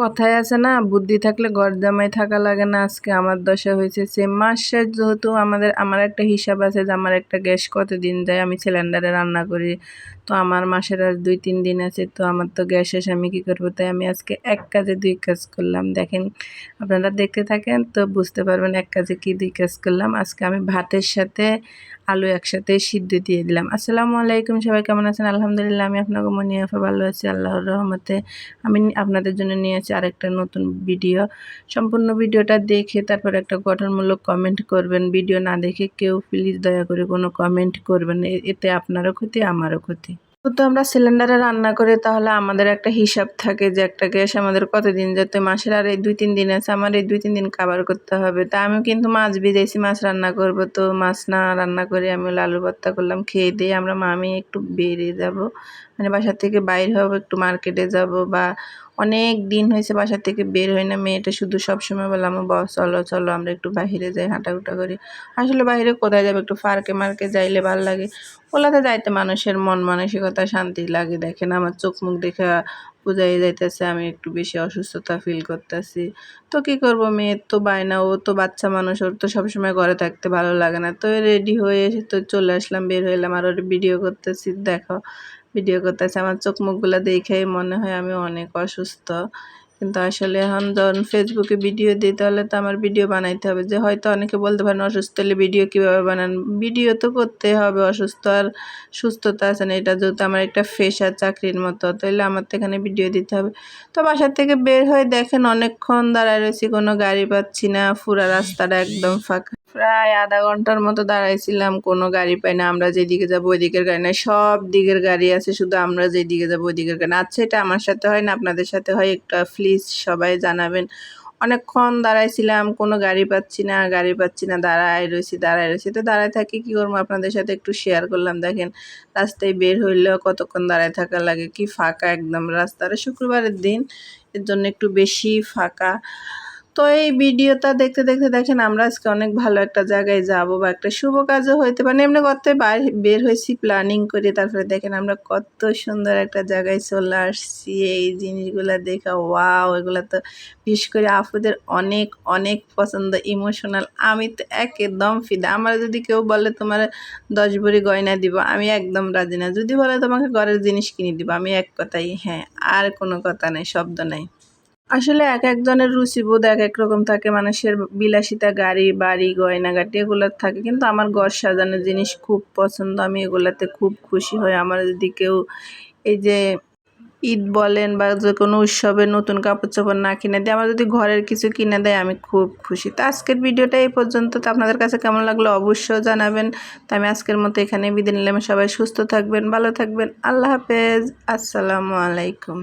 কথায় আছে না, বুদ্ধি থাকলে জামাই থাকা লাগে না। আজকে আমার দশা হয়েছে সে মাসে যেহেতু আমাদের, আমার একটা হিসাব আছে যে আমার একটা গ্যাস কতদিন যায়, আমি সিলিন্ডারে রান্না করি। তো আমার মাসের আর দুই, তিন দিন আছে, তো আমার তো গ্যাস শেষ, আমি কী করব? তাই আমি আজকে এক কাজে দুই কাজ করলাম। দেখেন, আপনারা দেখতে থাকেন, তো বুঝতে পারবেন এক কাজে কি দুই কাজ করলাম। আজকে আমি ভাতের সাথে আলু একসাথে সিদ্ধ দিয়ে দিলাম। আসসালামু আলাইকুম, সবাই কেমন আছেন? আলহামদুলিল্লাহ, আমি আপনাকে মনে ভালো আছি, আল্লাহর রহমতে। আমি আপনাদের জন্য নিয়ে আছি আরেকটা নতুন ভিডিও। সম্পূর্ণ ভিডিওটা দেখে তারপর একটা গঠনমূলক কমেন্ট করবেন। ভিডিও না দেখে কেউ প্লিজ দয়া করে কোনো কমেন্ট করবেন এতে আপনারও ক্ষতি, আমারও ক্ষতি। তো আমরা সিলিন্ডারে রান্না করে, তাহলে আমাদের একটা হিসাব থাকে যে একটা গ্যাস আমাদের কতদিন যাতে মাসের আর এই দুই তিন দিন আছে, আমার এই দুই তিন দিন কাবার করতে হবে। তা আমি কিন্তু মাছ ভিজেছি মাছ রান্না করব, তো মাছ না রান্না করে আমি লালু ভত্তা করলাম, খেয়ে দিয়ে আমরা মামি একটু বেরিয়ে যাব। মানে বাসার থেকে বাইর হব, একটু মার্কেটে যাব বা অনেক দিন হয়েছে বাসা থেকে বের হয় না, মেয়েটা শুধু সবসময় আমার বস চলো চলো, আমরা একটু বাহিরে যাই, হাঁটাহুটা করি। আসলে বাইরে কোথায় যাবে, একটু ফার্কে মার্কে যাইলে ভালো লাগে। ওলাতে যাইতে মানুষের মন মানসিকতা শান্তি লাগে, দেখেন আমার চোখ মুখ দেখা বোঝাই যাইতেছে, আমি একটু বেশি অসুস্থতা ফিল করতেছি। তো কি করব মেয়ের তো বায়না, ও তো বাচ্চা মানুষ, ওর তো সবসময় ঘরে থাকতে ভালো লাগে না। তো রেডি হয়ে এসে তো চলে আসলাম, বের হইলাম আর ওর ভিডিও করতেছি, দেখো। ভিডিও করতেছি, আমার চোখ মুখগুলো দেখেই মনে হয় আমি অনেক অসুস্থ। কিন্তু আসলে এখন যখন ফেসবুকে ভিডিও দিই, তাহলে তো আমার ভিডিও বানাইতে হবে। যে হয়তো অনেকে বলতে পারেন, অসুস্থ হলে ভিডিও কীভাবে বানান? ভিডিও তো করতে হবে, অসুস্থ আর সুস্থতা আছে না। এটা যেহেতু আমার একটা ফেসার চাকরির মতো তাহলে আমার তো এখানে ভিডিও দিতে হবে। তো বাসার থেকে বের হয়ে দেখেন, অনেকক্ষণ দাঁড়ায় রয়েছি, কোনো গাড়ি পাচ্ছি না ফুরা রাস্তাটা একদম ফাঁকা। প্রায় আধা ঘণ্টার মতো দাঁড়াইছিলাম, কোনো গাড়ি পাই না, আমরা যেদিকে যাব ওই দিকের গাড়ি নাই, সব দিকের গাড়ি আছে, শুধু আমরা যেদিকে যাব ওই দিকের গাড়ি আচ্ছা এটা আমার সাথে হয় না, আপনাদের সাথে হয়, একটা প্লিজ সবাই জানাবেন। অনেকক্ষণ দাঁড়াইছিলাম, কোনো গাড়ি পাচ্ছি না, গাড়ি পাচ্ছি না, দাঁড়ায় রয়েছি দাঁড়ায় রয়েছি তো দাঁড়ায় থাকি কী করব, আপনাদের সাথে একটু শেয়ার করলাম, দেখেন, রাস্তায় বের হইলেও কতক্ষণ দাঁড়ায় থাকা লাগে, কি ফাঁকা একদম রাস্তাটা শুক্রবারের দিন, এর জন্য একটু বেশি ফাঁকা। তো এই ভিডিওটা দেখতে দেখতে দেখেন, আমরা আজকে অনেক ভালো একটা জায়গায় যাব বা একটা শুভ কাজও হইতে পারে। এমনি করতে বের হয়েছি প্ল্যানিং করে তারপরে দেখেন আমরা কত সুন্দর একটা জায়গায় চলে আসছি। এই জিনিসগুলো দেখা ওয়াও এগুলো তো বিশেষ করে আপুদের অনেক অনেক পছন্দ ইমোশনাল আমি তো একদম ফিদা আমার যদি কেউ বলে, তোমার দশ ভরি গয়না দিব, আমি একদম রাজি না। যদি বলে, তোমাকে ঘরের জিনিস কিনে দিব, আমি এক কথাই হ্যাঁ আর কোনো কথা নেই, শব্দ নেই। আসলে এক একজনের রুচিবোধ এক এক রকম থাকে। মানুষের বিলাসিতা, গাড়ি, বাড়ি, গয়নাগাটি এগুলোর থাকে। কিন্তু আমার ঘর সাজানোর জিনিস খুব পছন্দ। আমি এগুলাতে খুব খুশি হই। আমার যদি কেউ এই যে ঈদ বলেন বা যে কোনো উৎসবে নতুন কাপড় চোপড় না কিনে দেয়, আমার যদি ঘরের কিছু কিনে দেয়, আমি খুব খুশি। তো আজকের ভিডিওটা এই পর্যন্ত। তো আপনাদের কাছে কেমন লাগল অবশ্যই জানাবেন। তো আমি আজকের মতো এখানে বিদায় নিলাম। সবাই সুস্থ থাকবেন, ভালো থাকবেন। আল্লাহ হাফেজ। আসসালামু আলাইকুম।